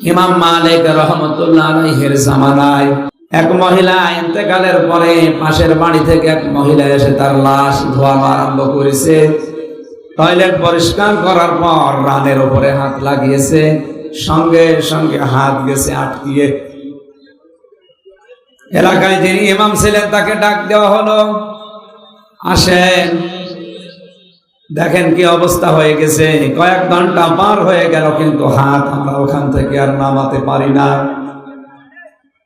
ইমাম মালিক রহমতুল্লাহ জামানায় এক মহিলা ইন্তেকালের পরে পাশের বাড়ি থেকে এক মহিলা এসে তার লাশ ধোয়ানো আরম্ভ করেছে। টয়লেট পরিষ্কার করার পর রানের উপরে হাত লাগিয়েছে, সঙ্গে সঙ্গে হাত গেছে আটকিয়ে। এলাকায় যিনি ইমাম ছিলেন তাকে ডাক দেওয়া হলো। আসেন। দেখেন কি অবস্থা হয়ে গেছে। কয়েক ঘণ্টা পার হয়ে গেল, কিন্তু হাত আমরা ওখান থেকে আর নামাতে পারি না।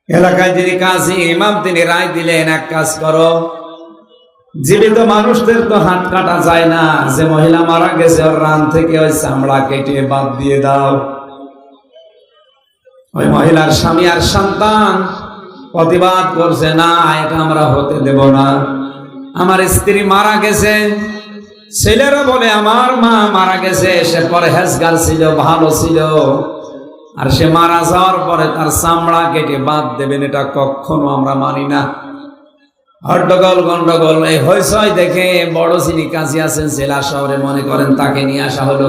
এলাকায় যিনি কাজী, ইমাম তিনি রায় দিলেন, এক কাজ করো। জীবিত মানুষদের তো হাত কাটা যায় না। যে মহিলা মারা গেছে, ওর রান থেকে ওই চামড়া কেটে বাদ দিয়ে দাও। ওই মহিলার স্বামী আর সন্তান প্রতিবাদ করছে, না, এটা আমরা হতে দেব না। আমার স্ত্রী মারা গেছে ছেলেরা বলে, আমার মা মারা গেছে, সে পরে হেসগার ছিল, ভালো ছিল। আর সে মারা যাওয়ার পরে তার চামড়া কেটে বাদ দেবেন, এটা কখনো আমরা মানি না। হট্টগোল, গন্ডগোল, এই হইসই দেখে বড় যিনি কাজী আছেন, জেলা শহরে মনে করেন তাকে নিয়ে আসা হলো।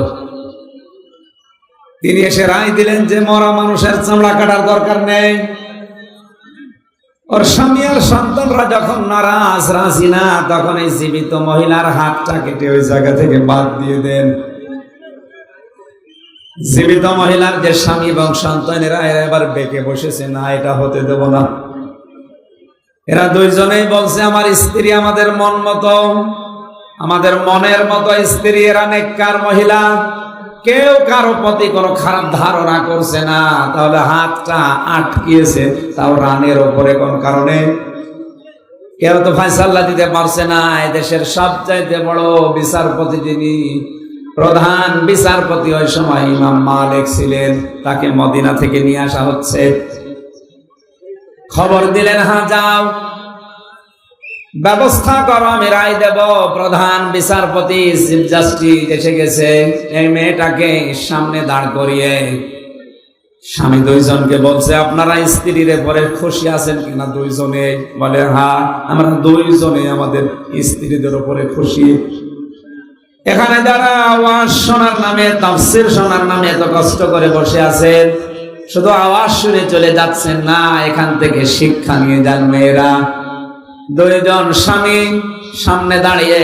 তিনি এসে রায় দিলেন যে, মরা মানুষের চামড়া কাটার দরকার নেই। ওর স্বামী আর সন্তানরা যখন নারাজ, রাজি না, তখন এই জীবিত মহিলার হাতটা কেটে ওই জায়গা থেকে বাদ দিয়ে দেন। জীবিত মহিলার যে স্বামী এবং সন্তানেরা, এরা এবার বেঁকে বসেছে, না, এটা হতে দেব না। এরা দুইজনেই বলছে, আমার স্ত্রী আমাদের মন মতো, আমাদের মনের মতো স্ত্রী, এরা নেককার মহিলা। কেউ কারও প্রতি কোনো খারাপ ধারণা করছে না। তাহলে হাতটা আটকিয়েছে, তাও রানের ওপরে কোন কারণে? কেউ তো ফাইসাল্লা দিতে পারছে না, এদেশের সবচাইতে বড় বিচারপতি যিনি, প্রধান বিচারপতি ওই সময় ইমাম মালিক ছিলেন, তাকে মদিনা থেকে নিয়ে আসা হচ্ছে। খবর দিলেন হ্যাঁ যাও। ব্যবস্থা করো, আমি রায় দেব। প্রধান বিচারপতি চিফ জাস্টিস এসে গেছে। এই মেয়েটাকে সামনে দাঁড় করিয়ে স্বামী দুইজনকে বলছে, আপনারা স্ত্রীর পরে খুশি আছেন কিনা দুইজনে? বলে হ্যাঁ আমরা দুইজনে আমাদের স্ত্রীদের উপরে খুশি। এখানে যারা আওয়াজ শোনার নামে, তাফসির শোনার নামে এত কষ্ট করে বসে আছেন, শুধু আওয়াজ শুনে চলে যাচ্ছেন না, এখান থেকে শিক্ষা নিয়ে যান মেয়েরা। দুইজন স্বামী সামনে দাঁড়িয়ে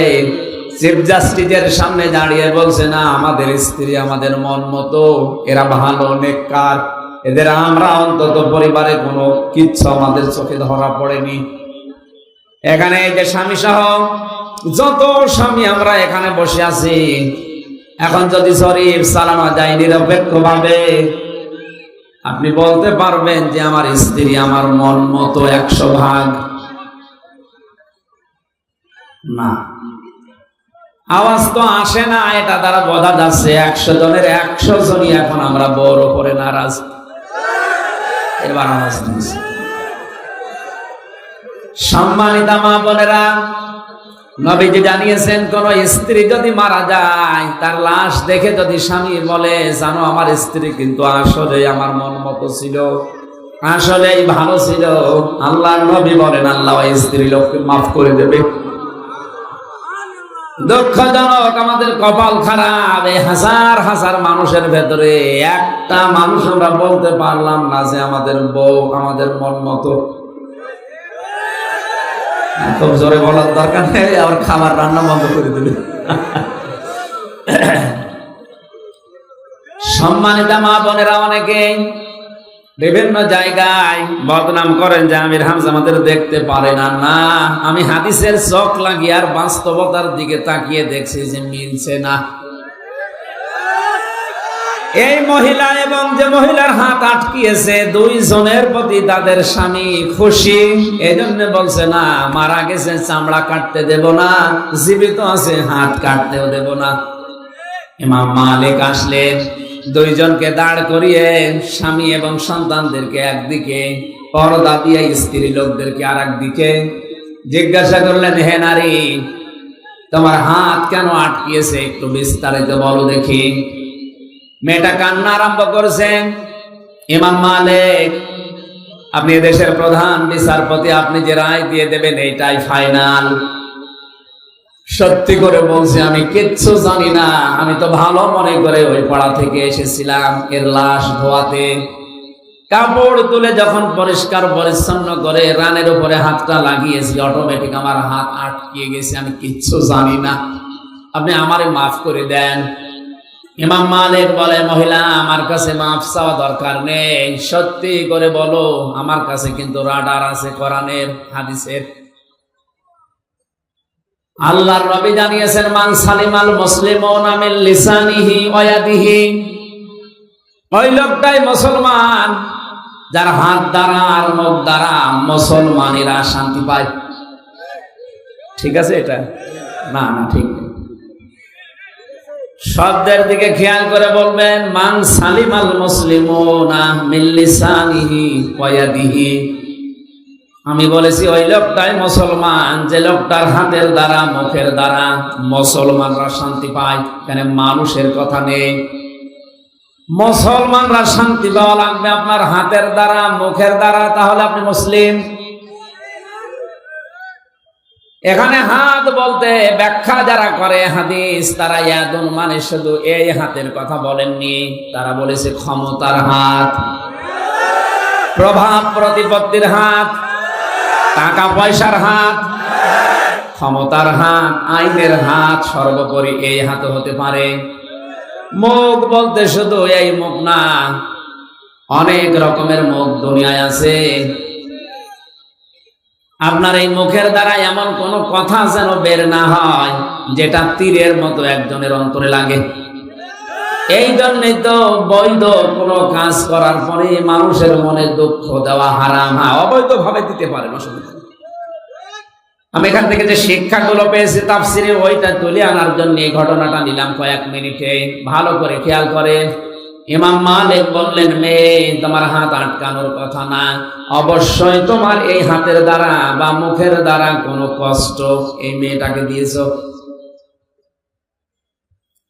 চিফ জাস্টিসের সামনে দাঁড়িয়ে বলছে, না, আমাদের স্ত্রী আমাদের মন মতো, এরা ভালো, নেককার। এদের আমরা অন্তত পরিবারে কোনো কিচ্ছু আমাদের চোখে ধরা পড়েনি। এখানে যে স্বামী সহ যত স্বামী আমরা এখানে বসে আছি, এখন যদি শরীফ সালামা যায় নিরপেক্ষ ভাবে আপনি বলতে পারবেন যে আমার স্ত্রী আমার মন মতো একশো ভাগ। না। আওয়াজ তো আসে না, এটা দ্বারা বোঝা যাচ্ছে একশো জনের একশো জনই এখন আমরা বড় করে নারাজ। এবার আওয়াজ সম্মানিতা মা বোনেরা, নবীজি জানিয়েছেন, কোন স্ত্রী যদি মারা যায়, তার লাশ দেখে যদি স্বামী বলে, জানো, আমার স্ত্রী কিন্তু আসলে আমার মন মতো ছিল, আসলেই ভালো ছিল। আল্লাহ নবী বলেন, আল্লাহ স্ত্রী লোককে মাফ করে দেবে দুঃখজনক, আমাদের কপাল খারাপ। হাজার হাজার মানুষের ভেতরে একটা মানুষ আমরা বলতে পারলাম না যে আমাদের বউ, আমাদের মন মতো। খুব জোরে বলার দরকার নেই, আবার খাবার রান্না বন্ধ করে সম্মানিতা মা বোনেরা অনেকে বিভিন্ন জায়গায় বদনাম করেন যে আমির হামজা আমাদের দেখতে পারে না না। আমি হাদিসের চোখ লাগিয়ে আর বাস্তবতার দিকে তাকিয়ে দেখছি যে মিলছে না। এই মহিলা এবং যে মহিলার হাত আটকিয়েছে, দুইজনের প্রতি তাদের স্বামী খুশি। এই জন্য বলছে, না, মারা গেছে, চামড়া কাটতে দেব না, জীবিত আছে, হাত কাটতেও দেব না। ইমাম মালিক আসলেন। দুইজনকে দাঁড় করিয়ে স্বামী এবং সন্তানদেরকে একদিকে, পরদা দিয়ে স্ত্রী লোকদেরকে আর একদিকে জিজ্ঞাসা করলেন, হে নারী, তোমার হাত কেন আটকিয়েছে? একটু বিস্তারিত বলো দেখি। মেয়েটা কান্না আরম্ভ করেছেন ইমাম মালিক, আপনি দেশের প্রধান বিচারপতি, আপনি যে রায় দিয়ে দেবেন এইটাই ফাইনাল। সত্যি করে বলছি, আমি কিচ্ছু জানি না। আমি তো ভালো মনে করে ওই পাড়া থেকে এসেছিলাম, এর লাশ ধোয়াতে। কাপড় তুলে যখন পরিষ্কার পরিচ্ছন্ন করে রানের উপরে হাতটা লাগিয়েছি অটোমেটিক আমার হাত আটকে গেছে, আমি কিচ্ছু জানি না। আপনি আমারে মাফ করে দেন। ইমাম মালিক বলে, মহিলা, আমার কাছে মাফ চাওয়া দরকার নেই। সত্যি করে বলো, আমার কাছে কিন্তু রাডার আছে, কোরআনের, হাদিসের। আল্লাহর নবী জানিয়েছেন, মান সালিমাল মুসলিমুন আমিল লিসানিহি ওয়া ইয়াদিহি ওই লোকটাই মুসলমান, যার হাত দ্বারা আর মুখ দ্বারা মুসলমানেরা শান্তি পায়। ঠিক আছে এটা? না না, ঠিক শব্দের দিকে খেয়াল করে বলবেন, মান সালিমাল মুসলিমুনা মিন লিসানিহি ওয়া ইয়াদিহি আমি বলেছি, ওই লোকটাই মুসলমান, যে লোকটার হাতের দ্বারা, মুখের দ্বারা মুসলমানরা শান্তি পায়। এখানে মানুষের কথা নেই। মুসলমানরা শান্তি পাওয়া লাগবে আপনার হাতের দ্বারা, মুখের দ্বারা, তাহলে আপনি মুসলিম? এখানে হাত বলতে ব্যাখ্যা যারা করে, হাদিস, তারা ইয়াদুন মানে শুধু এই হাতের কথা বলেননি, তারা বলেছে ক্ষমতার হাত, প্রভাব প্রতিপত্তির হাত। টাকা পয়সার হাত, ক্ষমতার হাত, আইনের হাত সর্বোপরি এই হাত হতে পারে। মুখ বলতে শুধু এই মুখ না, অনেক রকমের মুখ দুনিয়ায় আছে। আপনার এই মুখের দ্বারা এমন কোন কথা যেন বের না হয়, যেটা তীরের মতো একজনের অন্তরে লাগে। এই জন্যই তো বৈধ কোনো কাজ করার পরে মানুষের মনে দুঃখ দেওয়া হারাম। হ্যাঁ অবৈধ ভাবে দিতে পারেন অসুবিধা আমি এখান থেকে যে শিক্ষাগুলো পেয়েছি, তাফসিরে ওইটা তুলে আনার জন্য এই ঘটনাটা নিলাম কয়েক মিনিটে। ভালো করে খেয়াল করে ইমাম মালিক বললেন, মেয়ে, তোমার হাত আটকানোর কথা না। অবশ্যই তোমার এই হাতের দ্বারা বা মুখের দ্বারা কোনো কষ্ট এই মেয়েটাকে দিয়েছ।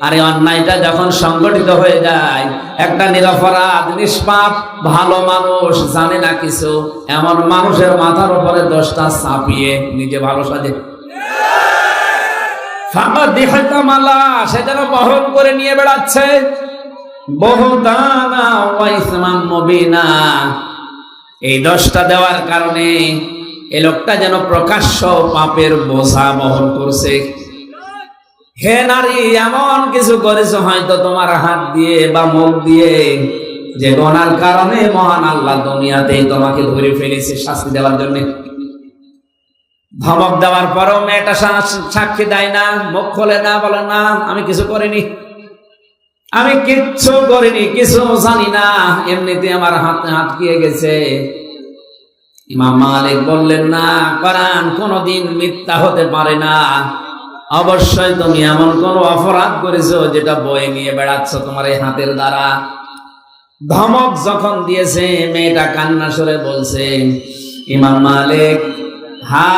আর এই অন্যায়টা যখন সংগঠিত হয়ে যায়, একটা নিরপরাধ, নিষ্পাপ, ভালো মানুষ জানে না কিছু, এমন মানুষের মাথার উপরে দশটা চাপিয়ে নিজে ভালো সাজে। ফাঁকা মালা, সে যেন বহন করে নিয়ে বেড়াচ্ছে। এই দশটা দেওয়ার কারণে এ লোকটা যেন প্রকাশ্য পাপের বোঝা বহন করছে। হে নারী, এমন কিছু করেছ হয়তো তোমার হাত দিয়ে বা মুখ দিয়ে, যে গনার কারণে মহান আল্লাহ দুনিয়াতে তোমাকে ধরে ফেলেছে শাস্তি দেওয়ার জন্য। ধমক দেওয়ার পরও মেয়েটা সাক্ষী দেয় না, মুখ খোলে না, বলে, না, আমি কিছু করিনি। আমি কিচ্ছু করিনি, কিছু জানি না। এমনিতে আমার হাতে হাত গিয়ে গেছে। ইমাম মালিক বললেন, না, কোরআন কোনোদিন মিথ্যা হতে পারে না। অবশ্যই তুমি এমন কোন অপরাধ করেছ যেটা বয়ে নিয়ে বেড়াচ্ছ তোমার এই হাতের দ্বারা? ধমক যখন দিয়েছে, মেয়েটা কান্না সরে বলছে, ইমাম মালিক হা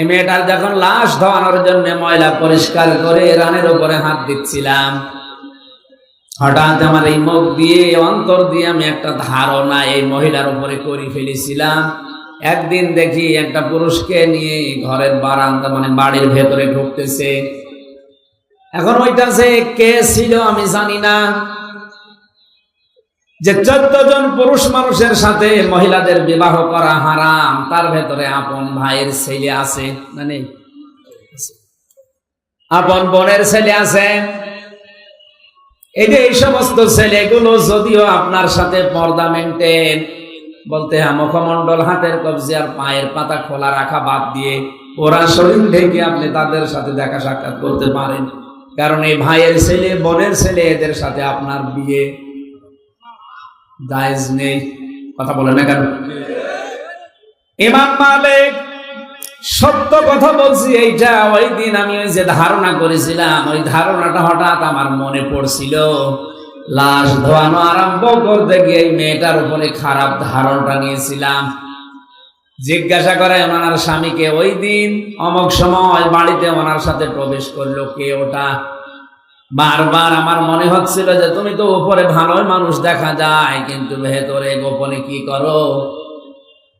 এই মেয়েটার যখন লাশ ধোয়ানোর জন্য ময়লা পরিষ্কার করে রানের উপরে হাত দিচ্ছিলাম, হঠাৎ আমার এই মুখ দিয়ে, অন্তর দিয়ে আমি একটা ধারণা এই মহিলার উপরে করে ফেলেছিলাম। একদিন দেখি একটা পুরুষকে নিয়ে ঘরের বারান্দা মানে বাড়ির ভেতরে ঢুকতেছে। এখন ওইটা যে কে ছিল আমি জানি না। যে চোদ্দ জন পুরুষ মানুষের সাথে মহিলাদের বিবাহ করা হারাম, তার ভেতরে আপন ভাইয়ের ছেলে আছে মানে আপন বোনের ছেলে আছে। এই যে এই সমস্ত ছেলেগুলো যদিও আপনার সাথে পর্দা মেনটেন বলতে হ্যাঁ মুখমন্ডল হাতের কবজি আর পায়ের পাতা খোলা রাখা বাদ দিয়ে ওরা শরীর ঢেকে আপনি তাদের সাথে দেখা সাক্ষাৎ করতে পারেন। কারণ এই ভাইয়ের ছেলে, বোনের ছেলে, এদের সাথে আপনার বিয়ে জায়েজ নেই। কথা বলে না কেন? ইমাম মালিক সত্য কথা বলছি, এইটা ওই দিন আমি ওই যে ধারণা করেছিলাম, ওই ধারণাটা হঠাৎ আমার মনে পড়ছিল। লাশ ধোয়ানো আরম্ভ করতে গিয়ে মেয়েটার উপরে খারাপ ধারণটা নিয়েছিলাম। জিজ্ঞাসা করে ওনার স্বামীকে, ওই দিন অমক সময় বাড়িতে ওনার সাথে প্রবেশ করল কে ওটা? বারবার আমার মনে হচ্ছিল যে, তুমি তো উপরে ভালোই মানুষ দেখা যায়, কিন্তু ভেতরে গোপনে কি করো?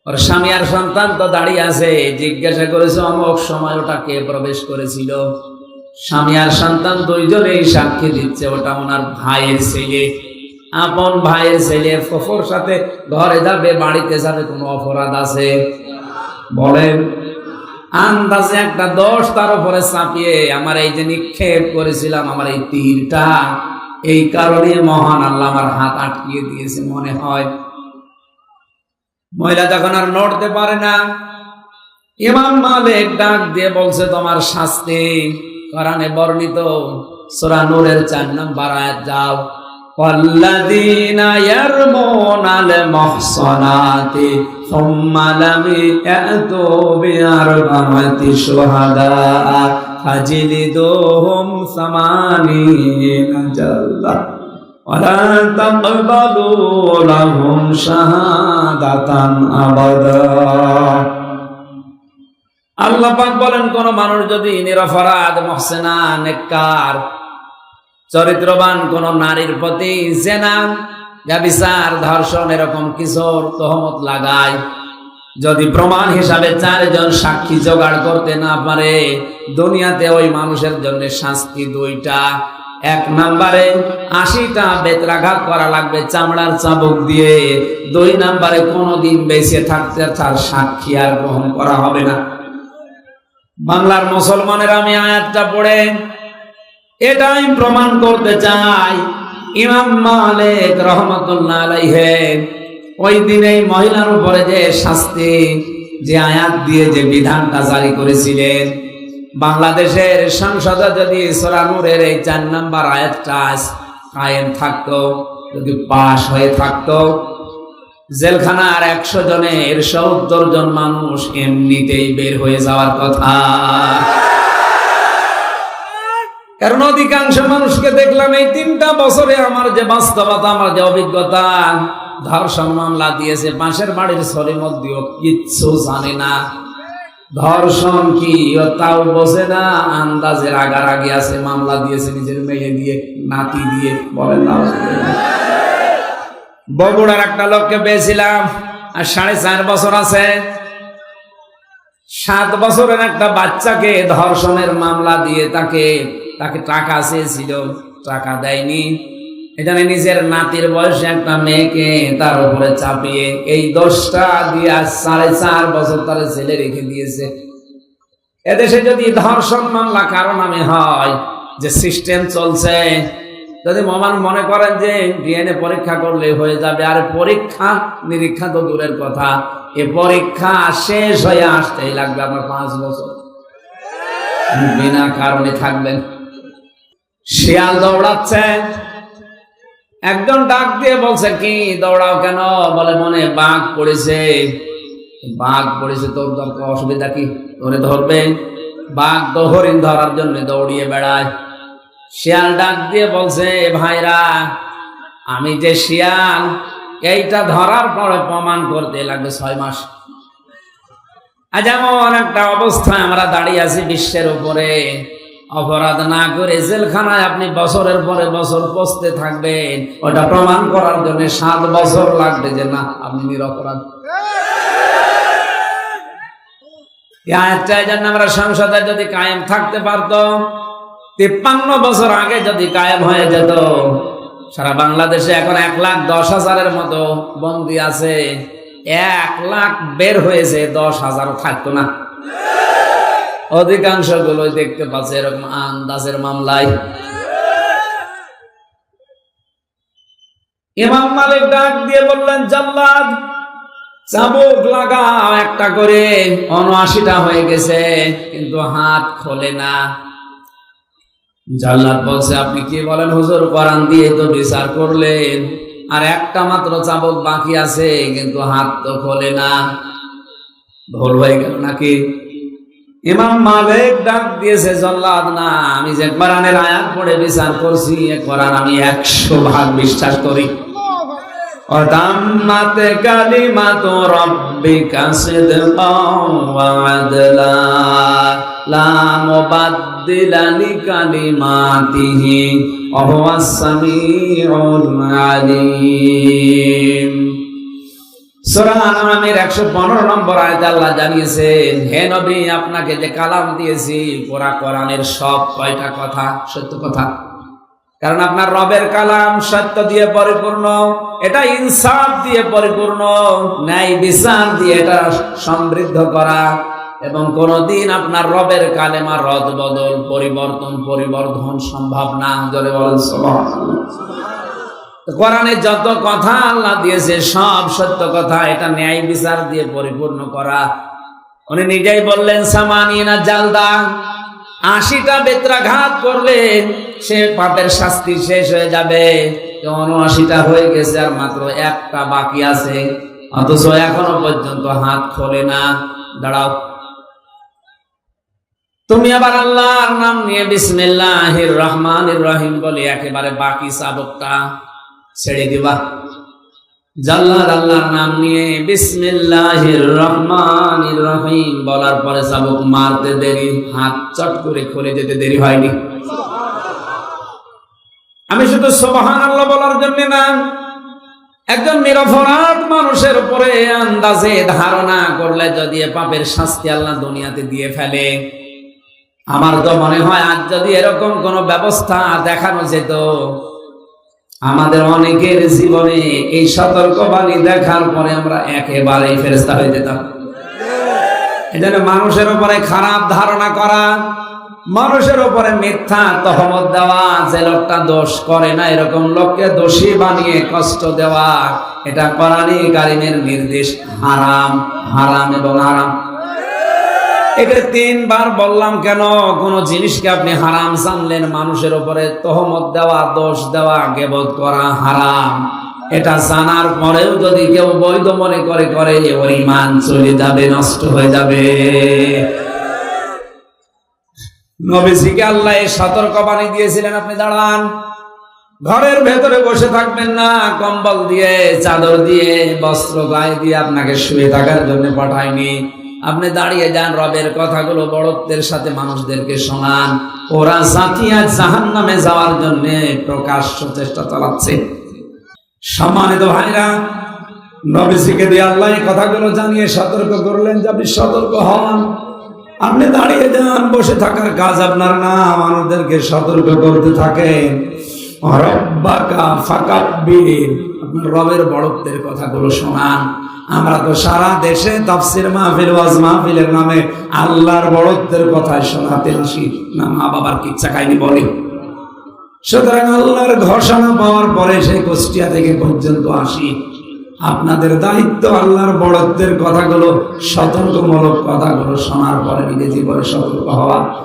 ওর স্বামী আর সন্তান তো দাঁড়িয়ে আছে। জিজ্ঞাসা করেছে, অমক সময় ওটা কে প্রবেশ করেছিল? স্বামী আর সন্তান দুইজনেই সাক্ষী দিচ্ছে, ওটা ওনার ভাইয়ের ছেলে। আপন ভাইয়ের ছেলে, ফফর সাথে ঘরে যাবে, বাড়িতে যাবে, কোনো অপরাধ আছে? বলেন, আন্দাজে একটা দশ তার উপরে চাপিয়ে, আমার এই যে নিক্ষেপ করেছিলাম, আমার এই তীরটা, এই কারণে মহান আল্লাহ আমার হাত আটকিয়ে দিয়েছে, মনে হয়। মহিলা তখন আর নড়তে পারে না, ইমাম মালিক ডাক দিয়ে বলছে, তোমার শাস্তি। কোরআনে বর্ণিত সূরা নূরের চার নম্বর আয়াত যাও والذين يرمون المحصنات ثم لم يأتوا بأربعة شهداء فاجلدوهم ثمانين جلدة ولا تقبلوا لهم شهادة أبدا আল্লাহ পাক বলেন, কোন মানুষ যদি নিরপরাধ, মহসেনা, নেককার, চরিত্রবান কোন নারীর প্রতি জেনা, ব্যবিচার, ধর্ষণ এরকম কিশোর তহমত লাগায়, যদি প্রমাণ হিসাবে চারজন সাক্ষী জোগাড় করতে না পারে, দুনিয়াতে ওই মানুষের জন্য শাস্তি দুইটা। এক নাম্বারে আশিটা বেতরাঘাত করা লাগবে চামড়ার চাবুক দিয়ে, দুই নাম্বারে কোনোদিন বেঁচে থাকতে তার সাক্ষী আর গ্রহণ করা হবে না। বাংলার মুসলমানের আমি আয়াতটা পড়ে, এটাই প্রমাণ করতে চাই। ইমাম মালিক রহমতুল্লাহ আলাইহে, ওই দিন মহিলার উপরে যে শাস্তি, যে আয়াত দিয়ে যে বিধানটা জারি করেছিলেন, বাংলাদেশের সংসদে যদি সোরানুরের এই চার নাম্বার আয়াতটা কায়েম থাকতো, যদি পাশ হয়ে থাকতো জেলখানার একশো জনের সত্তর জন মানুষ এমনিতেই বের হয়ে যাওয়ার কথা। কারণ অধিকাংশ মানুষকে দেখলাম এই তিনটা বছরে আমার যে বাস্তবতা, আমার যে অভিজ্ঞতা ধর্ষণ মামলা দিয়েছে পাশের বাড়ির শরীর মধ্যেও কিচ্ছু জানে না। ধর্ষণ কি তাও বোঝে না আন্দাজের আগার আগে আছে, মামলা দিয়েছে নিজের মেয়ে দিয়ে, নাতি দিয়ে বলেন না। বগুড়ার একটা লোককে পেয়েছিলাম, আর সাড়ে চার বছর আছে। সাত বছরের একটা বাচ্চাকে ধর্ষণের মামলা দিয়ে তাকে তাকে টাকা চেয়েছিল, টাকা দেয়নি। এখানে নিজের নাতির বয়সে একটা মেয়েকে তার উপরে চাপিয়ে এই দশটা দিয়ে আজ সাড়ে চার বছর তার ছেলে রেখে দিয়েছে। এদেশে যদি ধর্ষণ মামলা কারও নামে হয়, যে সিস্টেম চলছে যদি মমান মনে করেন যে ডিএনএ পরীক্ষা করলে হয়ে যাবে, আর পরীক্ষা নিরীক্ষা তো দূরের কথা। এ পরীক্ষা শেষ হয়ে আসতেই লাগবে আপনার পাঁচ বছর। বিনা কারণে থাকবেন। শিয়াল দৌড়াচ্ছে। একজন ডাক দিয়ে বলছে, কি দৌড়াও কেন? বলে, মনে বাঘ পড়েছে। বাঘ পড়েছে, তোর দরকার অসুবিধা কি? ধরে ধরবে। বাঘ তো হরিণ ধরার জন্য দৌড়িয়ে বেড়ায়। শিয়াল ডাক দিয়ে বলছে ভাইরা, আমি যে শিয়াল, এইটা ধরার পরে প্রমাণ করতে লাগবে ছয় মাস। এমন একটা অবস্থায় আমরা দাঁড়িয়ে আছি বিশ্বের উপরে। অপরাধ না করে জেলখানায় আপনি বছরের পরে বছর পচতে থাকবেন। ওটা প্রমাণ করার জন্য সাত বছর লাগবে যে না, আপনি নিরপরাধ। আমরা সংসদে যদি কায়েম থাকতে পারতো তিপ্পান্ন বছর আগে যদি কায়েম হয়ে যেত, সারা বাংলাদেশে এখন এক লাখ দশ হাজারের মতো বন্দি আছে। এক লাখ বের হয়েছে, দশ হাজার থাকতো না। অধিকাংশগুলো দেখতে পাচ্ছে এরকম আন্দাজের মামলায়। ইমাম মালিক ডাক দিয়ে বললেন, জাল্লাদ, চাবুক লাগাও একটা করে। উনআশিটা হয়ে গেছে, কিন্তু হাত খোলে না। জাল্লাদ বলছে, আপনি কি বলেন, হুজুর? কোরআন দিয়ে তো বিচার করলেন। আর একটা মাত্র চাবক বাকি আছে, কিন্তু হাত তো খোলে না। ভুল হয়ে গেল নাকি? ইমাম মালিক ডাক দিয়েছে, জল্লাদ, না, আমি যে কোরআনের আয়াত পড়ে বিচার করছি, এ কোরআন আমি একশো ভাগ বিশ্বাস করি। অদাম্মাতে কালিমা তো রব্বি সিদকা ওয়া আদলা। লামবাদ্দিলানি কালিমাতিহি অহুয়াস সামিউল আলিম। সূরা আনআমের 115 নম্বর আয়াতে আল্লাহ জানিয়েছেন, হে নবী, আপনাকে যে কালাম দিয়েছি, পুরা কোরআনের সব কয়টা কথা? সত্য কথা। কারণ আপনার রবের কালাম সত্য দিয়ে পরিপূর্ণ, এটা ইনসাফ দিয়ে পরিপূর্ণ, ন্যায় বিচার দিয়ে এটা সমৃদ্ধ করা। এবং কোনদিন আপনার রবের কালেমা রদ, বদল, পরিবর্তন, পরিবর্ধন সম্ভব না। জলে কোরআনে যত কথা আল্লাহ দিয়েছে, সব সত্য কথা, এটা ন্যায় বিচার দিয়ে পরিপূর্ণ করা। উনি নিজেই বললেন, সামানিনা জালদা, আশিটা বেত্রাঘাত করলে সে পাপের শাস্তি শেষ হয়ে যাবে। উনআশিটা হয়ে গেছে আর মাত্র একটা বাকি আছে। অথচ এখনও পর্যন্ত হাত খোলে না। দাঁড়াও। তুমি আবার আল্লাহর নাম নিয়ে বিসমিল্লাহির রহমানির রহিম বলে একেবারে বাকি সাবকটা ছেড়ে দিবা। জাল্লার আল্লাহর নাম নিয়ে বিসমিল্লাহির রহমানির রহিম বলার পরে মারতে দেরি, হাত চট করে খুলে যেতে দেরি হয়নি। আমি শুধু সোবাহান আল্লাহ বলার জন্য না, একজন নিরপরাধ মানুষের উপরে আন্দাজে ধারণা করলে যদি পাপের শাস্তি আল্লাহ দুনিয়াতে দিয়ে ফেলে আমার তো মনে হয় আজ যদি এরকম কোন ব্যবস্থা দেখানো যেত, আমাদের অনেকের জীবনে এই সতর্কবাণী দেখার পরে আমরা একেবারেই ফেরেস্তা হয়ে যেতাম। এজন্য মানুষের উপরে খারাপ ধারণা করা, মানুষের উপরে মিথ্যা তহমত দেওয়া, যে লোকটা দোষ করে না, এরকম লোককে দোষী বানিয়ে কষ্ট দেওয়া, এটা কোরআনী কারিমের নির্দেশ। হারাম হারাম এবং হারাম এটা তিনবার বললাম, কেন? কোন জিনিসকে আপনি হারাম জানলেন? মানুষের উপরে তহমত দেওয়া, দোষ দেওয়া, গেবত করা হারাম। এটা জানার পরেও যদি কেউ বৈধ মনে করে করে, ওর ইমান চলে যাবে, নষ্ট হয়ে যাবে। নবীজিকে আল্লাহ এই সতর্কবাণী দিয়েছিলেন, আপনি দাঁড়ান। ঘরের ভেতরে বসে থাকবেন না। কম্বল দিয়ে, চাদর দিয়ে বস্ত্র গায়ে দিয়ে আপনাকে শুয়ে থাকার জন্য পাঠায়নি আপনি দাঁড়িয়ে যান, রবের কথাগুলো বড়ত্বের সাথে মানুষদেরকে শোনান। ওরা জাতিয়া জাহান নামে যাওয়ার জন্য প্রকাশ্য চেষ্টা চালাচ্ছে। সম্মানিত ভাইরা, নবীজিকে দিয়ে আল্লাহ কথাগুলো জানিয়ে সতর্ক করলেন যে আপনি সতর্ক হন। আপনি দাঁড়িয়ে যান, বসে থাকার কাজ আপনার না, মানুষদেরকে সতর্ক করতে থাকেন। আপনার রবের বড়ত্বের কথাগুলো শোনান। আমরা তো সারা দেশে তাফসির মাহফিল, ওয়াজ মাহফিলের নামে আল্লাহর বড়ত্বের কথা শোনাতে আসি। না, মা বাবার কিচ্ছা খাইনি বলি। সুতরাং আল্লাহর ঘোষণা পাওয়ার পরে সেই কুষ্টিয়া থেকে পর্যন্ত আসি। আপনাদের দায়িত্ব আল্লাহর বড়ত্বের কথাগুলো, সতর্কমূলক কথাগুলো শোনার পরে নিজে জীবনে সতর্ক হওয়া।